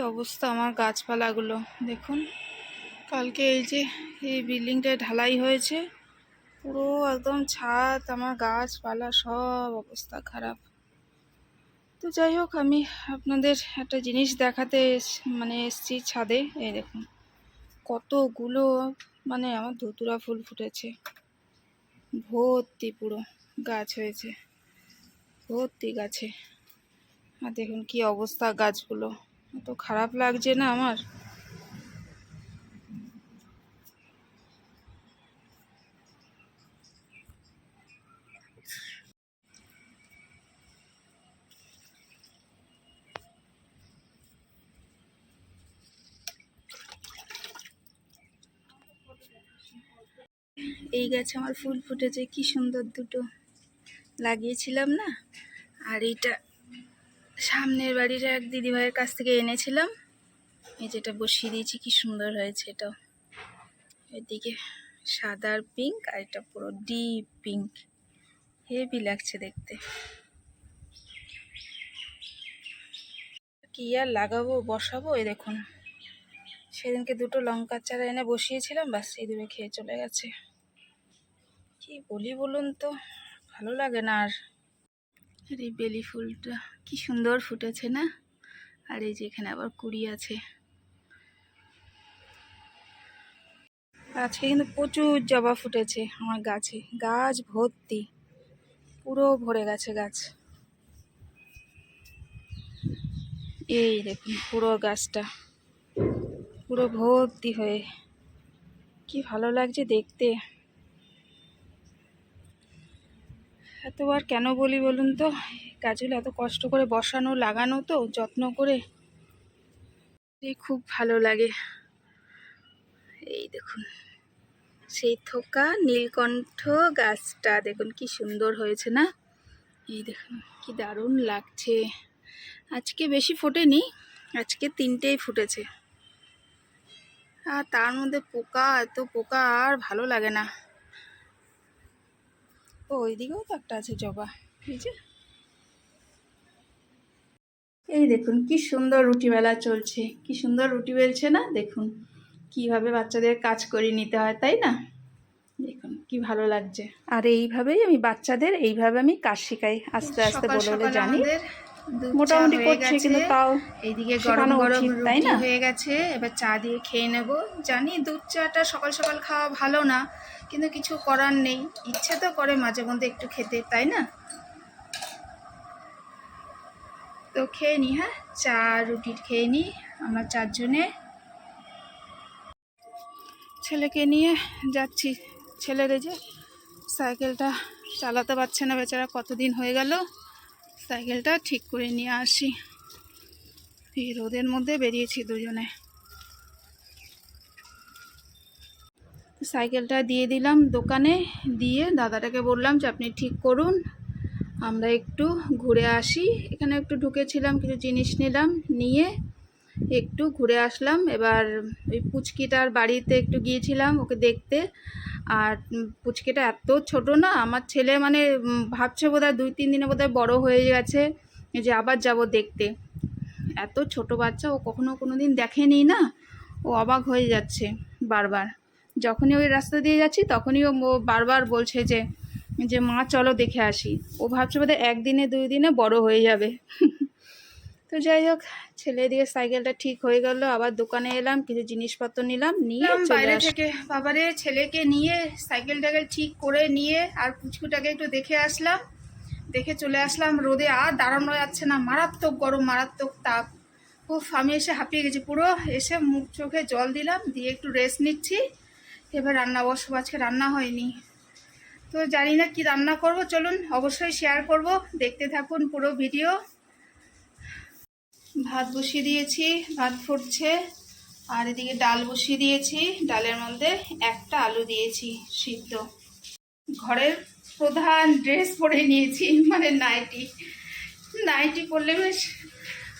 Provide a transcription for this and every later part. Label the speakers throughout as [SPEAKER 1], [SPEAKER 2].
[SPEAKER 1] অবস্থা আমার গাছপালাগুলো। দেখুন, কালকে এই যে এই বিল্ডিংটায় ঢালাই হয়েছে, পুরো একদম ছাদ, আমার গাছপালা সব অবস্থা খারাপ। তো যাই হোক, আমি আপনাদের একটা জিনিস দেখাতে মানে এসছি ছাদে, এই দেখুন। কতগুলো মানে আমার ধুতুরা ফুল ফুটেছে। ভর্তি পুরো গাছ হয়েছে, ভর্তি গাছে। আর দেখুন কি অবস্থা গাছগুলো। এত খারাপ লাগছে না আমার? এই গাছে আমার ফুল ফুটেছে, কি সুন্দর দুটো লাগিয়েছিলাম না? আর এইটা সামনের বাড়ির এক দিদিভাইয়ের কাছ থেকে এনেছিলাম। এই যেটা বসিয়ে দিয়েছি, কি সুন্দর হয়েছে এটাও। এদিকে সাদা আর পিঙ্ক আর এটা পুরো ডিপ পিঙ্ক হেভি লাগছে দেখতে। কি আর লাগাবো, বসাবো? এই দেখুন। সেদিনকে দুটো লঙ্কার চারা এনে বসিয়েছিলাম, বাস এই দূরে খেয়ে চলে গেছে। কি বলি বলুন তো? ভালো লাগে না আর। আর এই বেলি ফুলটা, কি সুন্দর ফুটেছে না? আর এই যে এখানে আবার কুড়ি আছে। আজকে কিন্তু প্রচুর জবা ফুটেছে আমার গাছে। গাছ ভর্তি, পুরো ভরে গেছে গাছ। এই দেখুন পুরো গাছটা, পুরো ভর্তি হয়ে, কি ভালো লাগছে দেখতে। এতবার কেন বলি বলুন তো? গাছগুলো এত কষ্ট করে বসানো, লাগানো তো, যত্ন করে। এই খুব ভালো লাগে। এই দেখুন, সেই থোকা নীলকণ্ঠ গাছটা, দেখুন কি সুন্দর হয়েছে না? এই দেখুন, কি দারুণ লাগছে। আজকে বেশি ফোটেনি, আজকে তিনটেই ফুটেছে। আর তার মধ্যে পোকা, এত পোকা আর ভালো লাগে না। ও ওইদিকেও তো একটা আছে জবা এই যে। এই দেখুন কি সুন্দর রুটি বেলা চলছে। কি সুন্দর রুটি বেলছে না? দেখুন কীভাবে বাচ্চাদের কাজ করিয়ে নিতে হয় তাই না? দেখুন কি ভালো লাগছে। আর এইভাবেই আমি বাচ্চাদের এইভাবে আমি কাজ শেখাই। আস্তে আস্তে বলে জানি। মোটামুটি করছি কিন্তু তাও
[SPEAKER 2] এইদিকে গরম গরম
[SPEAKER 1] তাই না?
[SPEAKER 2] হয়ে গেছে। এবার চা দিয়ে খেয়ে নেব। জানি দুধ চাটা সকাল সকাল খাওয়া ভালো না। কিন্তু কিছু করার নেই। ইচ্ছে তো করে মাঝে মধ্যে একটু খেতে, তাই না? তো খেয়ে নি হ্যাঁ? চা রুটি খেয়ে নি আমরা চারজনে।
[SPEAKER 1] ছেলেকে নিয়ে যাচ্ছি। ছেলের যে সাইকেলটা চালাতে পারছে না বেচারা, কতদিন হয়ে গেল? সাইকেলটা ঠিক করে নিয়ে আসি। রোদের মধ্যে বেরিয়েছি দুজনে। সাইকেলটা দিয়ে দিলাম দোকানে, দিয়ে দাদাটাকে বললাম যে, আপনি ঠিক করুন, আমরা একটু ঘুরে আসি। এখানে একটু ঢুকেছিলাম, কিছু জিনিস নিলাম, নিয়ে একটু ঘুরে আসলাম। এবার ওই পুচকিটার বাড়িতে একটু গিয়েছিলাম ওকে দেখতে। আর পুচকিটা এত ছোট না, আমার ছেলে মানে ভাবছে বোধহয় দুই, তিন দিনে বোধহয় বড় হয়ে গেছে যে আবার যাব দেখতে। এত ছোট বাচ্চা, ও কখনো কোনো দিন দেখেনি না, ও অবাক হয়ে যাচ্ছে বারবার। যখনই ওই রাস্তা দিয়ে যাচ্ছি তখনই ও বারবার বলছে যে যে মা চলো দেখে আসি। ও ভাবছে বোধহয় একদিনে দুই দিনে বড় হয়ে যাবে। তো যাই হোক ছেলে দিয়ে সাইকেলটা ঠিক হয়ে গেল আবার দোকানে এলাম কিছু জিনিসপত্র নিলাম নিয়ে
[SPEAKER 2] বাইরে থেকে। বাবারে ছেলেকে নিয়ে সাইকেলটাকে ঠিক করে নিয়ে আর পুচকুটাকে একটু দেখে আসলাম। দেখে চলে আসলাম রোদে আর দাঁড়ানো যাচ্ছে না। মারাত্মক গরম মারাত্মক তাপ। উফ আমি এসে হাঁপিয়ে গেছি। পুরো এসে মুখ চোখে জল দিলাম দিয়ে একটু রেস্ট নিচ্ছি। এবার রান্না বসবো আজকে রান্না হয়নি। তো জানি না কি রান্না করব, চলুন অবশ্যই শেয়ার করব। দেখতে থাকুন পুরো ভিডিও ভাত বসিয়ে দিয়েছি, ভাত ফুটছে। আর এদিকে ডাল বসিয়ে দিয়েছি, ডালের মধ্যে একটা আলু দিয়েছি, সিদ্ধ। ঘরের প্রধান ড্রেস পরে নিয়েছি মানে নাইটি। নাইটি পরলে বেশ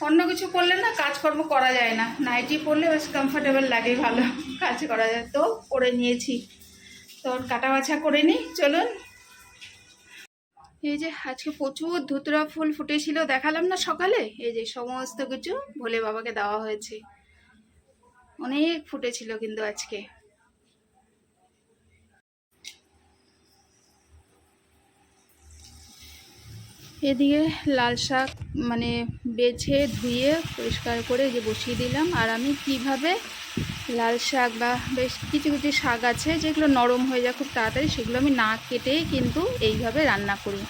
[SPEAKER 2] অন্য কিছু পরলে না কাজকর্ম করা যায় না। নাইটি পরলে বেশ কমফোর্টেবল লাগে, ভালো কাজ করা যায়। তো পরে নিয়েছি। তো কাটা বাছা করে নিই, চলুন। এই যে আজকে প্রচুর ধুতরা ফুল ফুটেছিল, দেখালাম না সকালে? এই যে সমস্ত কিছু ভোলে বাবাকে দেওয়া হয়েছে। অনেক ফুটেছিল কিন্তু আজকে। এদিকে লাল শাক মানে বেছে ধুয়ে পরিষ্কার করে যে বসিয়ে দিলাম। আর আমি কীভাবে লাল শাক বা বেশ কিছু কিছু শাক আছে যেগুলো নরম হয়ে যায় খুব তাড়াতাড়ি, সেগুলো আমি না কেটেই কিন্তু এইভাবে রান্না করি।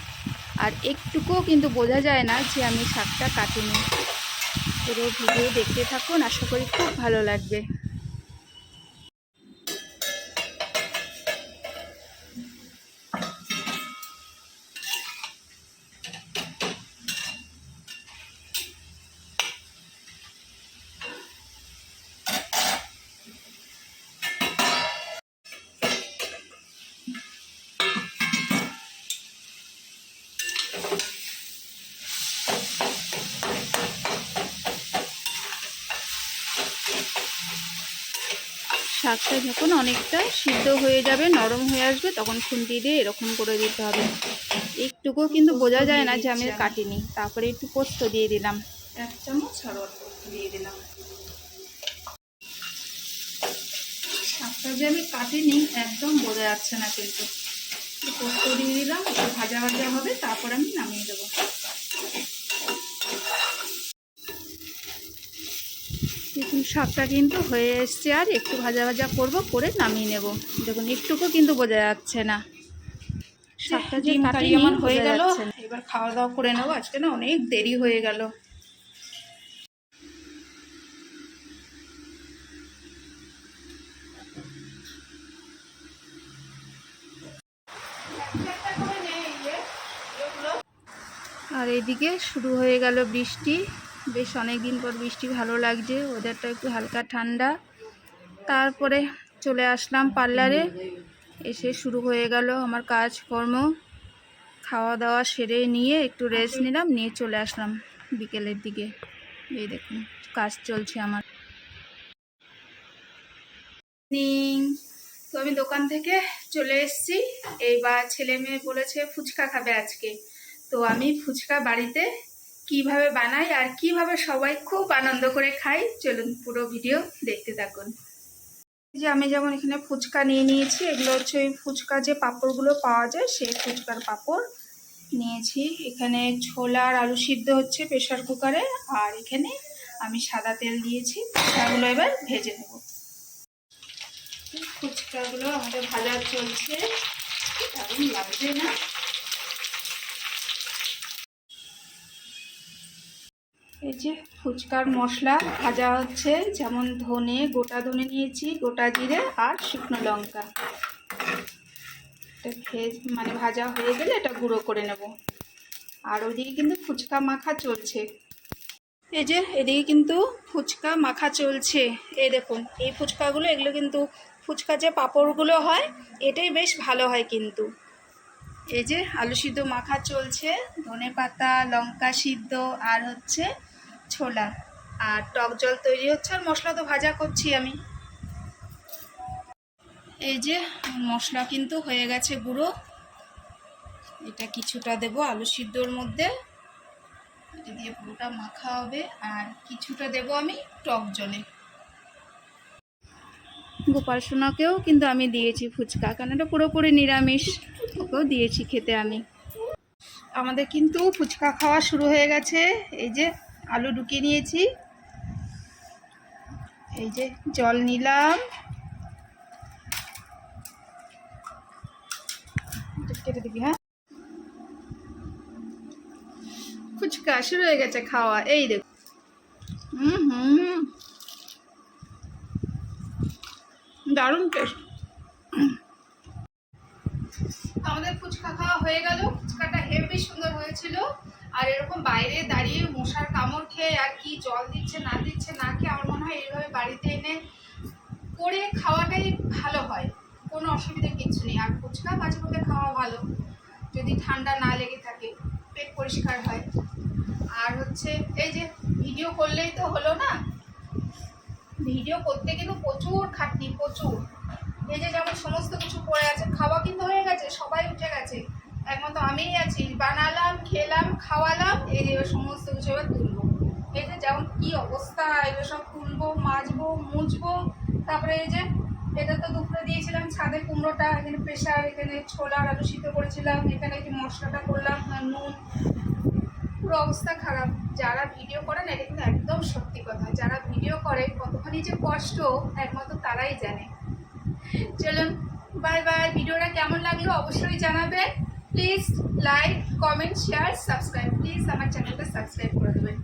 [SPEAKER 2] আর একটুকুও কিন্তু বোঝা যায় না যে আমি শাকটা কাটিনি। পুরো ভিডিও দেখতে থাকুন, আশা করি খুব ভালো লাগবে। শাকটা যখন অনেকটা সিদ্ধ হয়ে যাবে, নরম হয়ে আসবে, তখন খুন্তি দিয়ে এরকম করে দিতে হবে। একটুকুও কিন্তু বোঝা যায় না যে আমি কাটিনি। তারপরে একটু পোস্ত দিয়ে দিলাম।
[SPEAKER 1] এক চামচ অল্প দিয়ে দিলাম। শাকটা যে আমি কাটিনি, একদম বোঝা যাচ্ছে না কিন্তু। পোস্ত দিয়ে দিলাম ভাজা ভাজা হবে, তারপর আমি নামিয়ে দেবো
[SPEAKER 2] দেখুন শাকটা কিন্তু হয়ে এসছে আর একটু ভাজা ভাজা করব করে নামিয়ে নেব। দেখুন একটুকু কিন্তু বোঝা যাচ্ছে না। শাকটা যে
[SPEAKER 1] কারি আমার হয়ে গেল। এবার খাওয়া দাওয়া করে নেব। আজকে না অনেক দেরি হয়ে গেল।
[SPEAKER 2] আর এদিকে শুরু হয়ে গেল বৃষ্টি। বেশ অনেক দিন পর বৃষ্টি ভালো লাগছে ওয়েদারটা একটু হালকা ঠান্ডা। তারপরে চলে আসলাম পার্লারে, এসে শুরু হয়ে গেল আমার কাজকর্ম। খাওয়া দাওয়া সেরে নিয়ে একটু রেস্ট নিলাম, নিয়ে চলে আসলাম বিকেলের দিকে। এই দেখুন, কাজ চলছে আমার।
[SPEAKER 1] তো আমি দোকান থেকে চলে এসেছি। এইবার ছেলে মেয়ে বলেছে ফুচকা খাবে আজকে। তো আমি ফুচকা বাড়িতে কীভাবে বানাই আর কীভাবে সবাই খুব আনন্দ করে খাই, চলুন পুরো ভিডিও দেখতে থাকুন। যে আমি যেমন এখানে ফুচকা নিয়ে নিয়েছি, এগুলো হচ্ছে ওই ফুচকা যে পাঁপড়গুলো পাওয়া যায়, সেই ফুচকার পাঁপড় নিয়েছি। এখানে ছোলা আর আলু সিদ্ধ হচ্ছে প্রেশার কুকারে, আর এখানে আমি সাদা তেল দিয়েছি, ফুচকাগুলো এবার ভেজে নেব। ফুচকাগুলো আমাদের ভাজা চলছে না? এই যে ফুচকার মশলা ভাজা হচ্ছে, যেমন ধনে, গোটা ধনে নিয়েছি, গোটা জিরে আর শুকনো লঙ্কা। এটা ভেজ মানে ভাজা হয়ে গেলে এটা গুঁড়ো করে নেব। আর ওদিকে কিন্তু ফুচকা মাখা চলছে। এই যে এদিকে কিন্তু ফুচকা মাখা চলছে। এই দেখুন, এই ফুচকাগুলো, এগুলো কিন্তু ফুচকা যে পাঁপড়গুলো হয়, এটাই বেশ ভালো হয় কিন্তু। এই যে আলু সিদ্ধ মাখা চলছে, ধনে পাতা, লঙ্কা সিদ্ধ, আর হচ্ছে ছোলা আর টক জল তৈরি হচ্ছে আর মশলা তো ভাজা করছি আমি। এই যে মশলা কিন্তু হয়ে গেছে গুঁড়ো। এটা কিছুটা দেব আলু সিদ্ধর মধ্যে। এটা দিয়ে পুরোটা মাখা হবে আর কিছুটা দেব আমি টক জলে।
[SPEAKER 2] গোপাল সোনাকেও কিন্তু আমি দিয়েছি ফুচকা কারণ এটা পুরোপুরি নিরামিষ। ওকেও দিয়েছি খেতে আমি।
[SPEAKER 1] আমাদের কিন্তু ফুচকা খাওয়া শুরু হয়ে গেছে। এই যে আলু ঢুকিয়ে নিয়েছি। এই যে জল নিলাম। কেটে দিবি হ্যাঁ? ফুচকা, শুরু হয়ে গেছে খাওয়া, এই দেখ। হুম হুম দারুণ টেস্ট আমাদের ফুচকা খাওয়া হয়ে গেল। ফুচকাটা হেভি সুন্দর হয়েছিল। আর এরকম বাইরে দাঁড়িয়ে মশার কামড় খেয়ে আর কি জল দিচ্ছে, না দিচ্ছে, না খেয়ে আমার মনে হয় এইভাবে বাড়িতে এনে করে খাওয়াটাই ভালো হয়। কোনো অসুবিধা কিছু নেই। আর ফুচকা মাঝে মধ্যে খাওয়া ভালো। যদি ঠান্ডা না লেগে থাকে, পেট পরিষ্কার হয়। আর হচ্ছে এই যে ভিডিও করলেই তো হলো না? ভিডিও করতে কিন্তু প্রচুর খাটনি, প্রচুর। এই যে যেমন সমস্ত কিছু পড়ে আছে, খাওয়া কিন্তু হয়ে গেছে, সবাই উঠে গেছে। একমাত্র আমিই আছি। বানালাম, খেলাম, খাওয়ালাম, এই যে সমস্ত কিছু এবার তুলবো। এই যে যেমন কি অবস্থা, এগুলো সব তুলবো, মাজবো, মুছবো, তারপরে এই যে এটা তো দুপুরে দিয়েছিলাম ছাদে কুমড়োটা, এখানে প্রেশার এখানে ছোলা আলু সিদ্ধ করেছিলাম, এখানে যে মশলাটা করলাম নুন। পুরো অবস্থা খারাপ। যারা ভিডিও করে না, এটা কিন্তু একদম সত্যি কথা। যারা ভিডিও করে, কতখানি যে কষ্ট, একমাত্র তারাই জানে। চলুন বাই বাই ভিডিওটা কেমন লাগল অবশ্যই জানাবে please like comment share subscribe please আমার চ্যানেলটা সাবস্ক্রাইব করে দেবেন